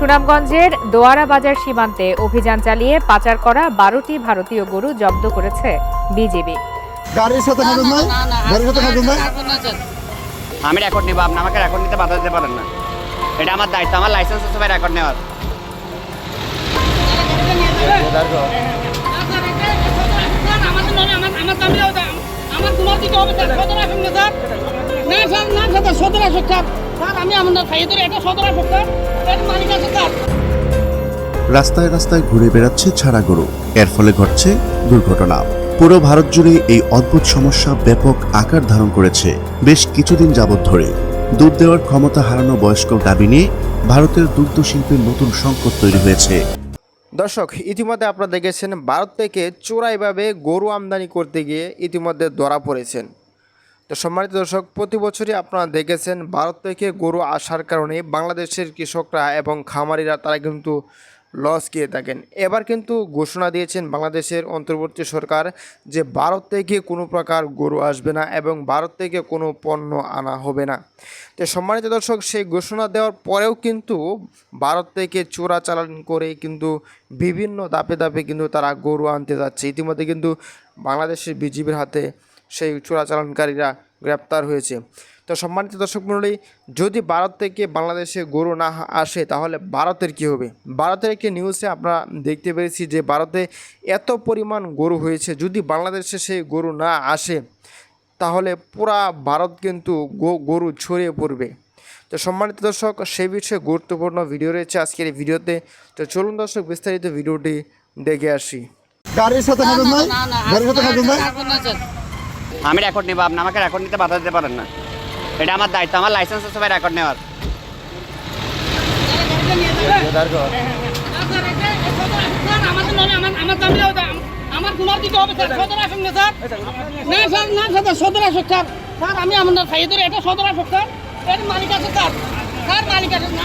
সুনামগঞ্জের দোয়ারা বাজার সীমান্তে অভিযান চালিয়ে পাচার করা বারোটি ভারতীয় গরু জব্দ করেছে বিজিবি গাড়ির সাথে খাবেন নাই? গাড়ির সাথে খাবেন নাই? আমি রেকর্ড নিব আপনি আমাকে রেকর্ড নিতে বাধা দিতে পারেন না। এটা আমার দায়িত্ব আমার লাইসেন্স আছে ভাই রেকর্ড নেওয়ার। আমি আমার খাইয়ে ধরে এটা সদর আসুক রাস্তায় রাস্তায় ঘুরে বেড়াচ্ছে ছাড়া গরু। এর ফলে ঘটছে দুর্ঘটনা। পুরো ভারত জুড়ে এই অদ্ভুত সমস্যা ব্যাপক আকার ধারণ করেছে বেশ কিছুদিন যাবৎ ধরে। দুধ দেওয়ার ক্ষমতা হারানো বয়স্ক দাবি নিয়ে ভারতের দুগ্ধ শিল্পের নতুন সংকট তৈরি হয়েছে। দর্শক ইতিমধ্যে আপনারা দেখেছেন ভারত থেকে চোরাইভাবে গরু আমদানি করতে গিয়ে ইতিমধ্যে ধরা পড়েছেন। তো সম্মানিত দর্শক, প্রতি বছরই আপনারা দেখেছেন ভারত থেকে গরু আসার কারণে বাংলাদেশের কৃষকরা এবং খামারিরা তারা কিন্তু লস গিয়ে থাকেন। এবার কিন্তু ঘোষণা দিয়েছেন বাংলাদেশের অন্তর্বর্তী সরকার যে ভারত থেকে কোনো প্রকার গরু আসবে না এবং ভারত থেকে কোনো পণ্য আনা হবে না। তো সম্মানিত দর্শক, সেই ঘোষণা দেওয়ার পরেও কিন্তু ভারত থেকে চোরাচালান করে কিন্তু বিভিন্ন দাপে দাপে কিন্তু তারা গরু আনতে যাচ্ছে। ইতিমধ্যে কিন্তু বাংলাদেশের বিজিবির হাতে সেই চোরাচালানকারীরা গ্রেপ্তার হয়েছে। তো সম্মানিত দর্শক মণ্ডলী যদি ভারত থেকে বাংলাদেশে গরু না আসে তাহলে ভারতের কী হবে? ভারতের একটি নিউজে আমরা দেখতে পেরেছি যে ভারতে এত পরিমাণ গরু হয়েছে যদি বাংলাদেশে সেই গরু না আসে তাহলে পুরা ভারত কিন্তু গরু ছড়িয়ে পড়বে। তো সম্মানিত দর্শক সেই বিষয়ে গুরুত্বপূর্ণ ভিডিও রয়েছে আজকের এই ভিডিওতে তো চলুন দর্শক বিস্তারিত ভিডিওটি দেখে আসি। গাড়ির সাথে খাবেন গাড়ির সাথে খাবেন আমি রেকর্ড নিব আপনি আমাকে রেকর্ড নিতে বাধা দিতে পারেন না। এটা আমার দায়িত্ব আমার লাইসেন্স আছে ভাই রেকর্ড নেওয়ার। আমার তোমার দিতে হবে স্যার। সদর আসুন না স্যার। না স্যার না স্যার সদর আসুক স্যার। স্যার আমি আমার খাইয়ে ধরে এটা সদর আসুক স্যার। এর মালিক আছে স্যার। স্যার মালিক আছে না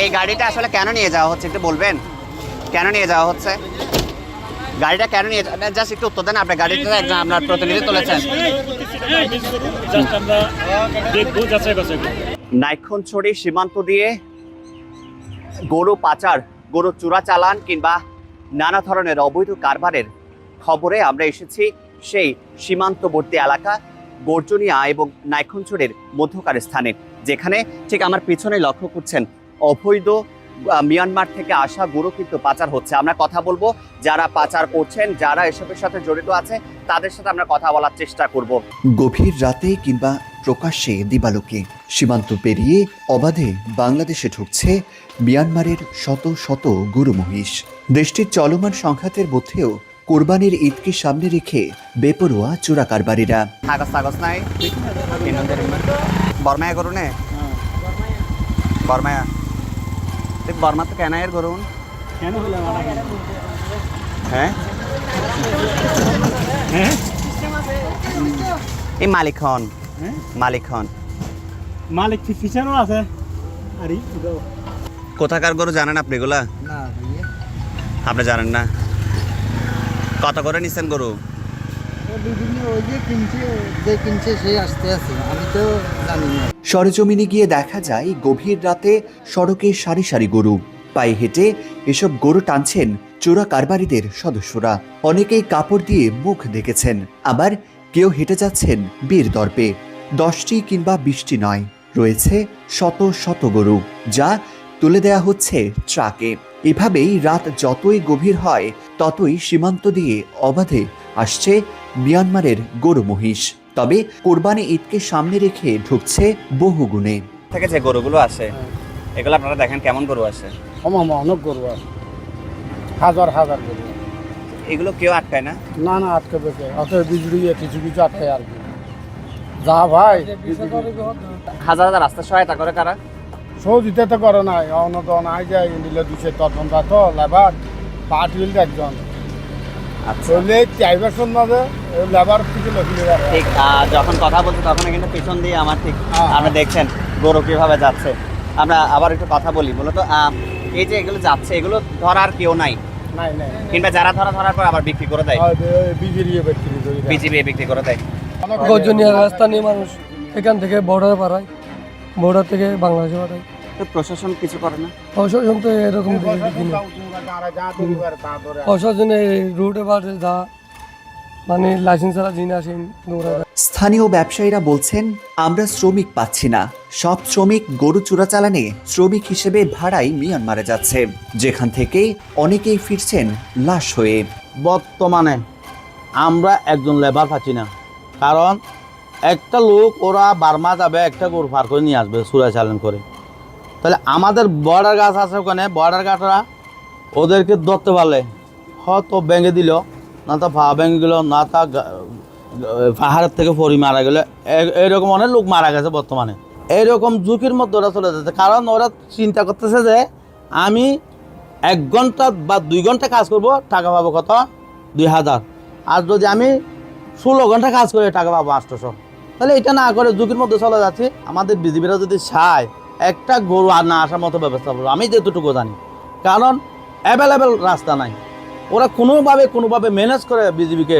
এই গাড়িটা আসলে কেন নিয়ে যাওয়া হচ্ছে একটু বলবেন? কেন নিয়ে যাওয়া হচ্ছে? গাড়িটা কেন নিয়ে জাস্ট একটু উত্তর দেন আপনার গাড়িটা একজন আপনার প্রতিনিধি তুলেছেন। নাইক্ষণছড়ি সীমান্ত দিয়ে গরু পাচার গরু চোরা চালান কিংবা নানা ধরনের অবৈধ কারবারের খবরে আমরা এসেছি সেই সীমান্তবর্তী এলাকা গর্জনিয়া এবং নাইক্ষণছড়ির মধ্যকার স্থানে যেখানে ঠিক আমার পিছনে লক্ষ্য করছেন অবৈধ মিয়ানমার থেকে আসা গরু কিন্তু পাচার হচ্ছে। আমরা কথা বলব যারা পাচার করছেন যারা এসবের সাথে জড়িত আছে তাদের সাথে আমরা কথা বলার চেষ্টা করব। গভীর রাতে কিংবা প্রকাশ্যে দিবালোকে সীমান্ত পেরিয়ে অবাধে বাংলাদেশে ঢুকছে মিয়ানমারের শত শত গরু মহিষ। দেশটির চলমান সংঘাতের মধ্যেও কোরবানির ঈদকে সামনে রেখে বেপরোয়া চোরা কারবারিরা। বর্মায়া গরু নে? বর্মায়া। তুই বর্মা তো কেন এর গরুন কেন হলে হ্যাঁ? হ্যাঁ? এই মালিক হন। হ্যাঁ? মালিক হন। মালিক ফিচারও আছে? আরে কোথাকার গরু জানেন আপনি এগুলা? আপনি জানেন না? কত করে নিছেন গরু? সরেজমিনে গিয়ে দেখা যায়, গভীর রাতে সড়কে সারি সারি গরু। পায়ে হেঁটে এসব গরু টানছেন চোরা কারবারিদের সদস্যরা। অনেকেই কাপড় দিয়ে মুখ দেখেছেন। আবার কেউ হেঁটে যাচ্ছেন বীর দর্পে। দশটি কিংবা বিশটি নয়, রয়েছে শত শত গরু, যা তুলে দেয়া হচ্ছে ট্রাকে। এভাবেই রাত যতই গভীর হয়, ততই সীমান্ত দিয়ে অবাধে আসছে মিয়ানমারের গরু মহিষ। তবে কোরবানি ঈদকে সামনে রেখে ঢুকছে বহু গুণে। থেকে যে গরুগুলো আছে এগুলো আপনারা দেখেন কেমন গরু আমার অনেক গরু আছে। হাজার হাজার গরু এগুলো কেউ আটকায় না? না না আটকে পেছে অত বিজুড়ি কিছু কিছু আটকে আর কি। যা ভাই হাজার হাজার রাস্তা সহায়তা করে কারা? সৌ দিতে তো করে নাই। অনত নাই যায় দিলে দিছে তদন্ত তো লেবার। পার্টি হইল একজন। আচ্ছা। চলে শোন মাঝে লেবার কিছু ঠিক যখন কথা বলছি তখন কিন্তু পিছন দিয়ে আমার ঠিক হ্যাঁ। আপনি দেখছেন গরু কীভাবে যাচ্ছে। আমরা আবার একটু কথা বলি মূলত এই যে এগুলো যাচ্ছে এগুলো ধরার কেউ নাই? নাই নাই কিংবা যারা ধরা ধরার পর আবার বিক্রি করে দেয়? বিজেড়ি বিক্রি করি বিজিবি বিক্রি করে দেয়। গর্জনিয়া রাস্তা নিয়ে মানুষ এখান থেকে বর্ডার পাড়ায় বর্ডার থেকে বাংলাদেশে পাঠাই তো প্রশাসন কিছু করে না? প্রশাসন তো এরকম প্রশাসন রুটে পাঠে যা মানে লাইসেন্স ছাড়া আসেন স্থানীয় ব্যবসায়ীরা বলছেন আমরা শ্রমিক পাচ্ছি না। সব শ্রমিক গরু চোরাচালানে শ্রমিক হিসেবে ভাড়ায় মিয়ানমারে যাচ্ছে। যেখান থেকে অনেকেই ফিরছেন লাশ হয়ে। বর্তমানে আমরা একজন লেবার পাচ্ছি না। কারণ একটা লোক ওরা বার্মা যাবে একটা গরু পার করে নিয়ে আসবে সুরা চালান করে। তাহলে আমাদের বর্ডার গাছ আছে ওখানে বর্ডার গাছরা ওদেরকে ধরতে পারলে হয়তো ভেঙে দিল। না তো পা ভেঙে গেল, না তা পাহাড়ের থেকে পরি মারা গেল। এ- এরকম অনেক লোক মারা গেছে বর্তমানে। এইরকম ঝুঁকির মধ্যে ওরা চলে যাচ্ছে। কারণ ওরা চিন্তা করতেছে যে আমি এক ঘণ্টা বা দুই ঘণ্টা কাজ করব, টাকা পাবো কত? দুই হাজার। আর যদি আমি ষোলো ঘণ্টা কাজ করে টাকা পাবো আটশোশো তাহলে এটা না করে ঝুঁকির মধ্যে চলে যাচ্ছে। আমাদের বিজিবিরা যদি চায়, একটা গরু আর না আসার মতো ব্যবস্থা করব। আমি যেটুকু জানি। কারণ অ্যাভেলেবেল রাস্তা নাই। ওরা কোনোভাবে কোনোভাবে ম্যানেজ করে বিজেপিকে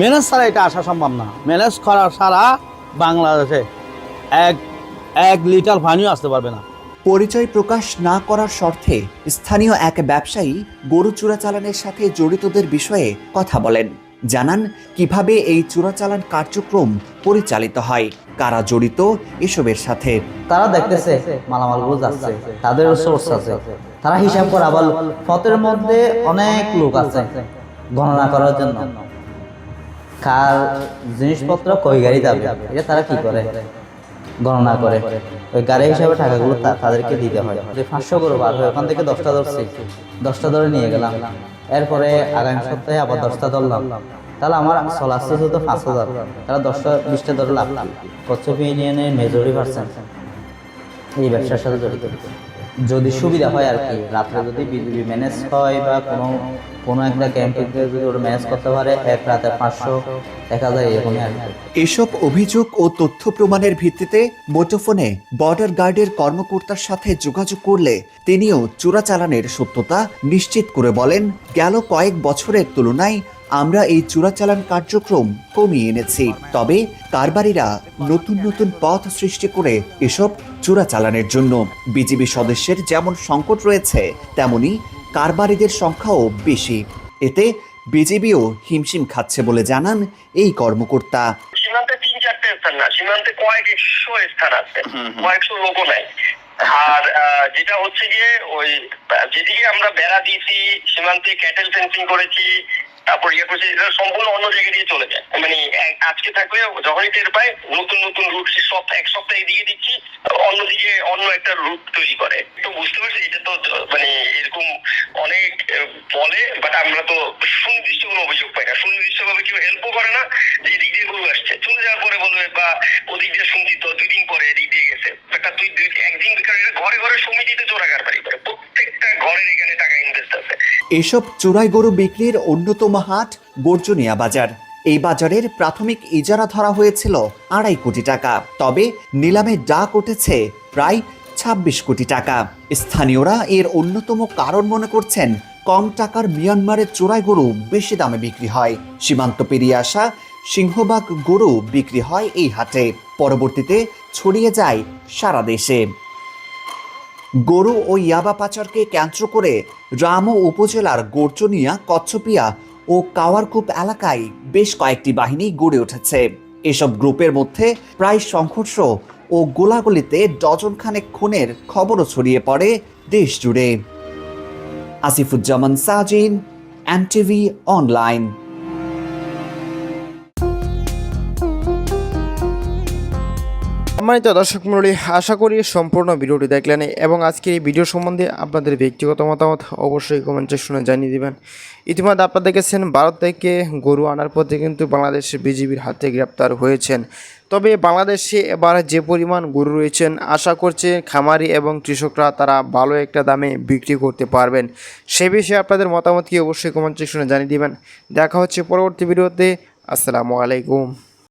ম্যানেজ ছাড়া এটা আসা সম্ভব না। ম্যানেজ করা ছাড়া বাংলাদেশে এক এক লিটার পানিও আসতে পারবে না। পরিচয় প্রকাশ না করার শর্তে স্থানীয় এক ব্যবসায়ী গরু চোরাচালানের সাথে জড়িতদের বিষয়ে কথা বলেন। জানান কীভাবে এই চোরাচালান কার্যক্রম পরিচালিত হয়, কারা জড়িত, এসবের সাথে। তারা দেখতেছে মালামালগুলো যাচ্ছে তাদের সোর্স আছে। তারা হিসাব করে আবার পথের মধ্যে অনেক লোক আছে গণনা করার জন্য। কার জিনিসপত্র, কই গাড়ি যাবে, এটা তারা কি করে? গণনা করে। ওই গাড়ি হিসাবে টাকাগুলো তাদেরকে দিতে হয়। যে পাঁচশো করে বার হয় ওখান থেকে দশটা ধরছি, দশটা ধরে নিয়ে গেলাম। এরপরে আগামী সপ্তাহে আবার দশটা ধরলাম তাহলে আমার চল আসতে পাঁচ হাজার, তাহলে দশটা, বিশটা ধরে লাভ কচ্ছপ ইউনিয়নের মেজরিটি পার্সেন্ট এই ব্যবসার সাথে জড়িত। যদি সুবিধা হয় আর কি, রাত্রে যদি বিজিবি ম্যানেজ হয় বা কোনো কোনো একটা ক্যাম্পে যদি ওরা ম্যানেজ করতে পারে, এক রাতে পাঁচশো, এক হাজার এরকমই আর এসব অভিযোগ ও তথ্য প্রমাণের ভিত্তিতে মুঠোফোনে বর্ডার গার্ডের কর্মকর্তার সাথে যোগাযোগ করলে তিনিও চোরাচালানের সত্যতা নিশ্চিত করে বলেন, গেল কয়েক বছরের তুলনায় আমরা এই চোরাচালান কার্যক্রম কমিয়ে এনেছি। তবে কারবারিরা নতুন নতুন পথ সৃষ্টি করে এসব চোরাচালানের জন্য বিজিবি সদস্যের যেমন সংকট রয়েছে তেমনি কারবারিদের সংখ্যাও বেশি। এতে বিজিবিও হিমশিম খাচ্ছে বলে জানান এই কর্মকর্তা। সীমান্তে তিন চারটে স্থান না সীমান্তে কয়েক একশো স্থান আছে কয়েকশো লোকও নাই। আর যেটা হচ্ছে গিয়ে ওই যেদিকে আমরা বেড়া দিয়েছি সীমান্তে ক্যাটেল ফেন্সিং করেছি তারপর ইয়ে করছি এটা সম্পূর্ণ অন্য জায়গায় দিয়ে চলে যায়। মানে আজকে থাকলে যখনই টের পায়, নতুন নতুন রুট সপ্তাহ, এক সপ্তাহ এদিকে দিচ্ছি অন্যদিকে অন্য একটা রুট তৈরি করে। তো বুঝতে পারছি, এটা তো মানে এরকম অনেক বলে বাট আমরা তো সুনির্দিষ্ট কোনো অভিযোগ পাই না। সুনির্দিষ্ট ভাবে কেউ হেল্পও করে না, যে এদিক দিয়ে গরু আসছে। চলে যাওয়ার পরে বলবে, বা ওদিক দিয়ে শুনছি তো দুই দিন পরে এদিক দিয়ে গেছে। একটা দুই, একদিন ঘরে ঘরে সমিতিতে চোরা কারবারি করে। এসব চোরাই গরু বিক্রির অন্যতম হাট বর্জনিয়া বাজার। এই বাজারের প্রাথমিক ইজারা ধরা হয়েছিল আড়াই কোটি টাকা। তবে নিলামে ডাক উঠেছে প্রায় ছাব্বিশ কোটি টাকা। স্থানীয়রা এর অন্যতম কারণ মনে করছেন, কম টাকার মিয়ানমারের চোরাই গরু বেশি দামে বিক্রি হয়। সীমান্ত পেরিয়ে আসা সিংহবাগ গরু বিক্রি হয় এই হাটে। পরবর্তীতে ছড়িয়ে যায় সারা দেশে। গরু ও ইয়াবা পাচারকে কেন্দ্র করে রামো উপজেলার গোর্চনিয়া, কচ্ছপিয়া ও কাওয়ারকূপ এলাকায় বেশ কয়েকটি বাহিনী গড়ে উঠেছে। এসব গ্রুপের মধ্যে প্রায় সংঘর্ষ ও গোলাগুলিতে ডজন খানেক খুনের খবরও ছড়িয়ে পড়ে দেশ জুড়ে আসিফুজ্জামান সাজিন, এমটিভি অনলাইন। সম্মানিত দর্শক মণ্ডলী, আশা করি সম্পূর্ণ ভিডিওটি দেখলেন এবং আজকের এই ভিডিও সম্বন্ধে আপনাদের ব্যক্তিগত মতামত অবশ্যই কমেন্ট সেকশনে জানিয়ে দেবেন। ইতিমধ্যে আপনারা দেখেছেন, ভারত থেকে গরু আনার পথে কিন্তু বাংলাদেশ বিজিবির হাতে গ্রেপ্তার হয়েছেন। তবে বাংলাদেশে এবার যে পরিমাণ গরু রয়েছেন, আশা করছে খামারি এবং কৃষকরা তারা ভালো একটা দামে বিক্রি করতে পারবেন। সে বিষয়ে আপনাদের মতামত কি অবশ্যই কমেন্ট সেকশনে জানিয়ে দিবেন। দেখা হচ্ছে পরবর্তী ভিডিওতে। আসসালামু আলাইকুম।